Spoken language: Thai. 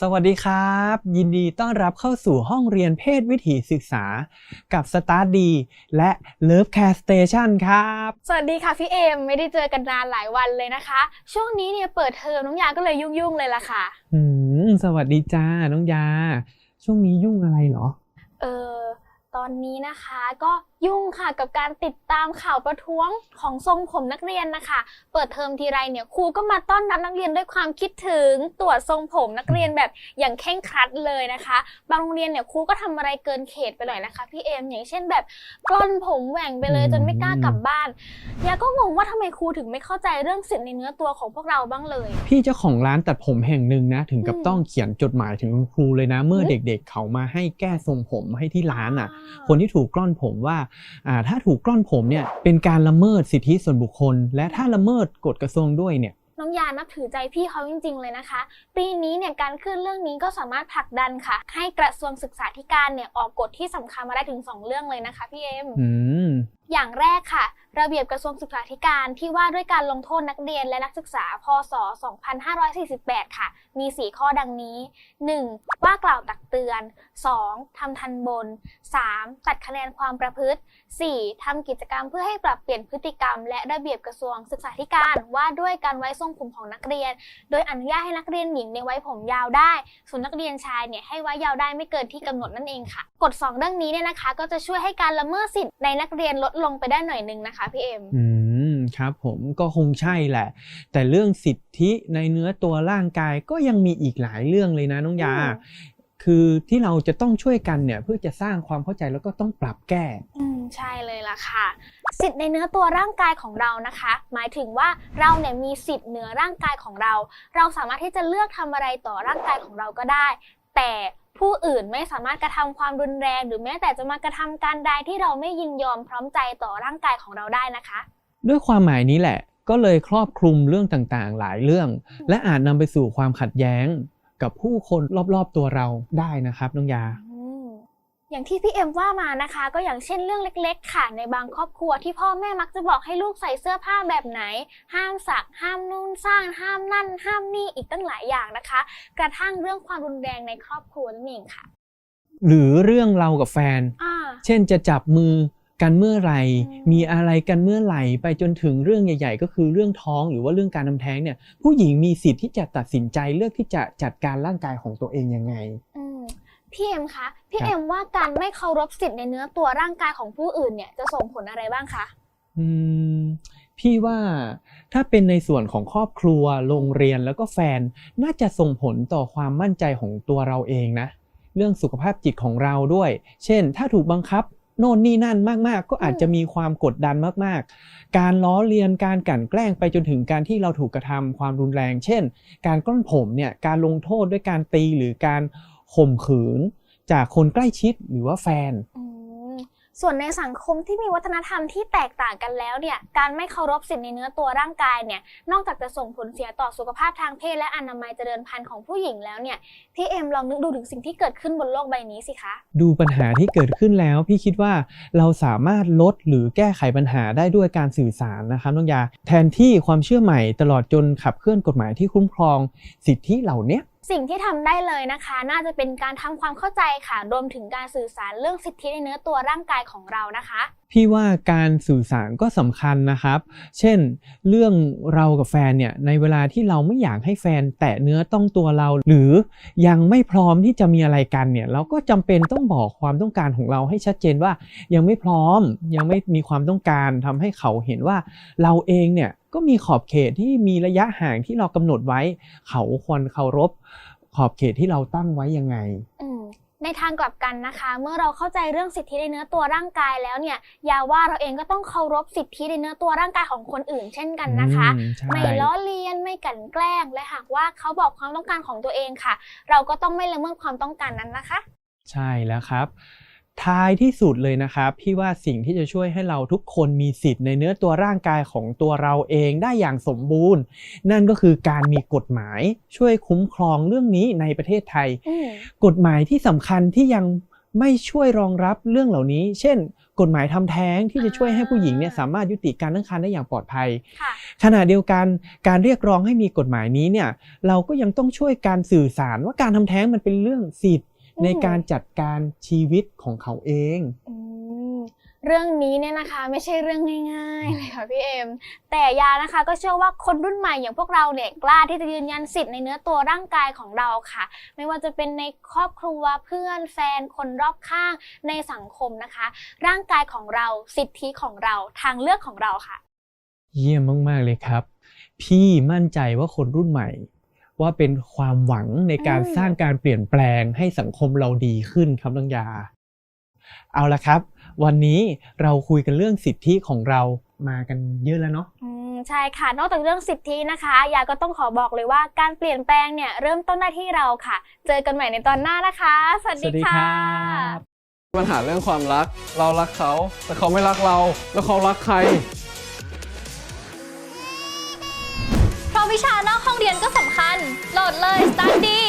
สวัสดีครับ ยินดีต้อนรับเข้าสู่ห้องเรียนเพศวิถีศึกษา กับสตาร์ดีและ Love Care Station ครับ สวัสดีค่ะพี่เอมไม่ได้เจอกันนานหลายวันเลยนะคะ ช่วงนี้เนี่ยเปิดเทอมน้องยาก็เลยยุ่งๆเลยล่ะค่ะอืมสวัสดีจ้าน้องยา ช่วงนี้ยุ่งอะไรเหรอ เออตอนนี้นะคะก็ยุ่งค่ะกับการติดตามข่าวประท้วงของทรงผมนักเรียนนะคะ เปิดเทอมทีไรเนี่ยครูก็มาต้อนรับนักเรียนด้วยความคิดถึงตรวจทรงผมนักเรียนแบบอย่างเคร่งครัดเลยนะคะ บางโรงเรียนเนี่ยครูก็ทำอะไรเกินเขตไปหน่อยนะคะพี่เอมอย่างเช่นแบบกล้อนผมแหว่งไปเลยจนไม่กล้ากลับบ้านยาก็งงว่าทำไมครูถึงไม่เข้าใจเรื่องสิทธิในเนื้อตัวของพวกเราบ้างเลย พี่เจ้าของร้านตัดผมแห่งหนึ่งนะถึงกับอืมต้องเขียนจดหมายถึงคุณครูเลยนะ เมื่ออืมเด็ก ๆ เขามาให้แก้ทรงผมให้ที่ร้านอะ คนที่ถูกกล้อนผมว่าอ่าถ้าถูกกล้อนผมเนี่ยเป็นการละเมิดสิทธิส่วนบุคคล และถ้าละเมิดกฎกระทรวงด้วยเนี่ยน้องยานับถือใจพี่เขาจริง ๆ เลยนะคะ ปีนี้เนี่ยการขึ้นเรื่องนี้ก็สามารถผลักดันค่ะ ให้กระทรวงศึกษาธิการเนี่ยออกกฎที่สำคัญมาได้ถึง 2 เรื่องเลยนะคะพี่เอ็มอืม อย่างแรกค่ะ ระเบียบกระทรวงศึกษาธิการที่ว่าด้วยการลงโทษนักเรียนและนักศึกษา พศ 2548 ค่ะ มี 4 ข้อดังนี้ 1. ว่ากล่าวตักเตือน 2. ทำทันบน 3. ตัดคะแนนความประพฤติ 4. ทำกิจกรรมเพื่อให้ปรับเปลี่ยนพฤติกรรม และระเบียบกระทรวงศึกษาธิการว่าด้วยการไว้ทรงผมของนักเรียน โดยอนุญาตให้นักเรียนหญิงในไว้ผมยาวได้ ส่วนนักเรียนชายเนี่ยให้ไว้ยาวได้ไม่เกินที่กำหนดนั่นเองค่ะ กฎ 2 เรื่องนี้เนี่ยนะคะ ก็จะช่วยให้การละเมิดสิทธิ์ในนักเรียนลดลงไปได้หน่อยหนึงนะคะพี่เอ็มอืมครับผมก็คงใช่แหละ แต่เรื่องสิทธิในเนื้อตัวร่างกายก็ยังมีอีกหลายเรื่องเลยนะน้องยาอืมคือที่เราจะต้องช่วยกันเนี่ยเพื่อจะสร้างความเข้าใจแล้วก็ต้องปรับแก้ อืมใช่เลยล่ะค่ะ สิทธิ์ในเนื้อตัวร่างกายของเรานะคะ หมายถึงว่าเราเนี่ยมีสิทธิ์เหนือร่างกายของเรา เราสามารถที่จะเลือกทำอะไรต่อร่างกายของเราก็ได้ แต่ ผู้อื่นไม่สามารถกระทำความรุนแรง หรือแม้แต่จะมากระทำการใดที่เราไม่ยินยอมพร้อมใจต่อร่างกายของเราได้นะคะ ด้วยความหมายนี้แหละ ก็เลยครอบคลุมเรื่องต่างๆ หลายเรื่อง และอาจนำไปสู่ความขัดแย้ง กับผู้คนรอบๆตัวเราได้นะครับน้องยา อืมอย่างที่พี่เอ็มว่ามานะคะ ก็อย่างเช่นเรื่องเล็ก ๆ ค่ะ ในบางครอบครัวที่พ่อแม่มักจะบอกให้ลูกใส่เสื้อผ้าแบบไหน ห้ามสัก ห้ามนู่นสร้าง ห้ามนั่น ห้ามนี่อีกตั้งหลายอย่างนะคะ กระทั่งเรื่องความรุนแรงในครอบครัวนั่นเองค่ะ หรือเรื่องเรากับแฟน อ่า เช่นจะจับมือกันเมื่อไหร่ อืม มีอะไรกันเมื่อไหร่ ไปจนถึงเรื่องใหญ่ ๆ ก็คือเรื่องท้องหรือว่าเรื่องการทำแท้งเนี่ยผู้หญิงมีสิทธิ์ที่จะตัดสินใจเลือกที่จะจัดการร่างกายของตัวเองยังไง อืม พี่เอ็มคะ พี่ครับเอ็มว่าการไม่เคารพสิทธิ์ในเนื้อตัวร่างกายของผู้อื่นเนี่ยจะส่งผลอะไรบ้างคะ อืม พี่ว่าถ้าเป็นในส่วนของครอบครัว โรงเรียนแล้วก็แฟน น่าจะส่งผลต่อความมั่นใจของตัวเราเองนะ เรื่องสุขภาพจิตของเราด้วย เช่น ถ้าถูกบังคับโน่นนี่นั่นมากๆ ก็อาจจะมีความกดดันมากๆ การล้อเลียนการกลั่นแกล้งไปจนถึงการที่เราถูกกระทำความรุนแรง เช่น การกล้อนผมเนี่ยการลงโทษด้วยการตีหรือการ ข่มขืน จากคนใกล้ชิดหรือว่าแฟนอืมส่วนในสังคมที่มีวัฒนธรรมที่แตกต่างกันแล้วเนี่ยการไม่เคารพสิทธิในเนื้อตัวร่างกายเนี่ยนอกจากจะส่งผลเสียต่อสุขภาพทางเพศและอนามัยเจริญพันธุ์ของผู้หญิงแล้วเนี่ยพี่เอ็มลองนึกดูถึงสิ่งที่เกิดขึ้นบนโลกใบนี้สิคะดูปัญหาที่เกิดขึ้นแล้วพี่คิดว่าเราสามารถลดหรือแก้ไขปัญหาได้ด้วยการสื่อสารนะครับน้องยาแทนที่ความเชื่อใหม่ตลอดจนขับเคลื่อนกฎหมายที่คุ้มครองสิทธิเหล่าเนี้ย สิ่งที่ทำได้เลยนะคะ น่าจะเป็นการทำความเข้าใจค่ะ รวมถึงการสื่อสารเรื่องสิทธิในเนื้อตัวร่างกายของเรานะคะ พี่ว่าการสื่อสารก็สำคัญนะครับ เช่น เรื่องเรากับแฟนเนี่ยในเวลาที่เราไม่อยากให้แฟนแตะเนื้อต้องตัวเรา หรือยังไม่พร้อมที่จะมีอะไรกันเนี่ยเราก็จำเป็นต้องบอกความต้องการของเราให้ชัดเจนว่ายังไม่พร้อมยังไม่มีความต้องการทำให้เขาเห็นว่าเราเองเนี่ย ก็มีขอบเขตที่มีระยะห่างที่เรากำหนดไว้ เขาควรเคารพขอบเขตที่เราตั้งไว้ยังไงอืมในทางกลับกันนะคะ เมื่อเราเข้าใจเรื่องสิทธิในเนื้อตัวร่างกายแล้วเนี่ยอย่าว่าเราเองก็ต้องเคารพสิทธิในเนื้อตัวร่างกายของคนอื่น เช่นกันนะคะอืมใช่ไม่ล้อเลียนไม่กลั่นแกล้งและหากว่าเขาบอกความต้องการของตัวเองค่ะ เราก็ต้องไม่ละเมิดความต้องการนั้นนะคะ ใช่แล้วครับ ท้ายที่สุดเลยนะครับพี่ว่าสิ่งที่จะช่วยให้เราทุกคนมีสิทธิ์ในเนื้อตัวร่างกายของตัวเราเองได้อย่างสมบูรณ์ นั่นก็คือการมีกฎหมายช่วยคุ้มครองเรื่องนี้ในประเทศไทยอืมกฎหมายที่สำคัญที่ยังไม่ช่วยรองรับเรื่องเหล่านี้ เช่น กฎหมายทำแท้งที่จะช่วยให้ผู้หญิงเนี่ยสามารถยุติการตั้งครรภ์ได้อย่างปลอดภัยค่ะขณะเดียวกันการเรียกร้องให้มีกฎหมายนี้เนี่ยเราก็ยังต้องช่วยการสื่อสารว่าการทำแท้งมันเป็นเรื่องสิทธิ์อืม ในการจัดการชีวิตของเขาเองอืมเรื่องนี้เนี่ยนะคะไม่ใช่เรื่องง่ายๆเลยค่ะพี่เอ็มแต่ยานะคะก็เชื่อว่าคนรุ่นใหม่อย่างพวกเราเนี่ยกล้าที่จะยืนยันสิทธิ์ในเนื้อตัวร่างกายของเราค่ะ ไม่ว่าจะเป็นในครอบครัวเพื่อนแฟนคนรอบข้างในสังคมนะคะ ร่างกายของเราสิทธิของเราทางเลือกของเราค่ะ เยี่ยมมากๆเลยครับ พี่มั่นใจว่าคนรุ่นใหม่ ว่าเป็นความหวังในการอืมสร้างการเปลี่ยนแปลงให้สังคมเราดีขึ้นครับน้องยา เอาละครับ วันนี้เราคุยกันเรื่องสิทธิของเรามากันเยอะแล้วเนาะอืมใช่ค่ะ นอกจากเรื่องสิทธินะคะ ยาก็ต้องขอบอกเลยว่าการเปลี่ยนแปลงเนี่ยเริ่มต้นได้ที่เราค่ะ เจอกันใหม่ในตอนหน้านะคะ สวัสสวัสดีดีค่ะครับปัญหาเรื่องความรัก เรารักเขา แต่เขาไม่รักเรา แล้วเขารักใคร เพราะวิชานอกห้องเรียนก็สำคัญ โหลดเลย Study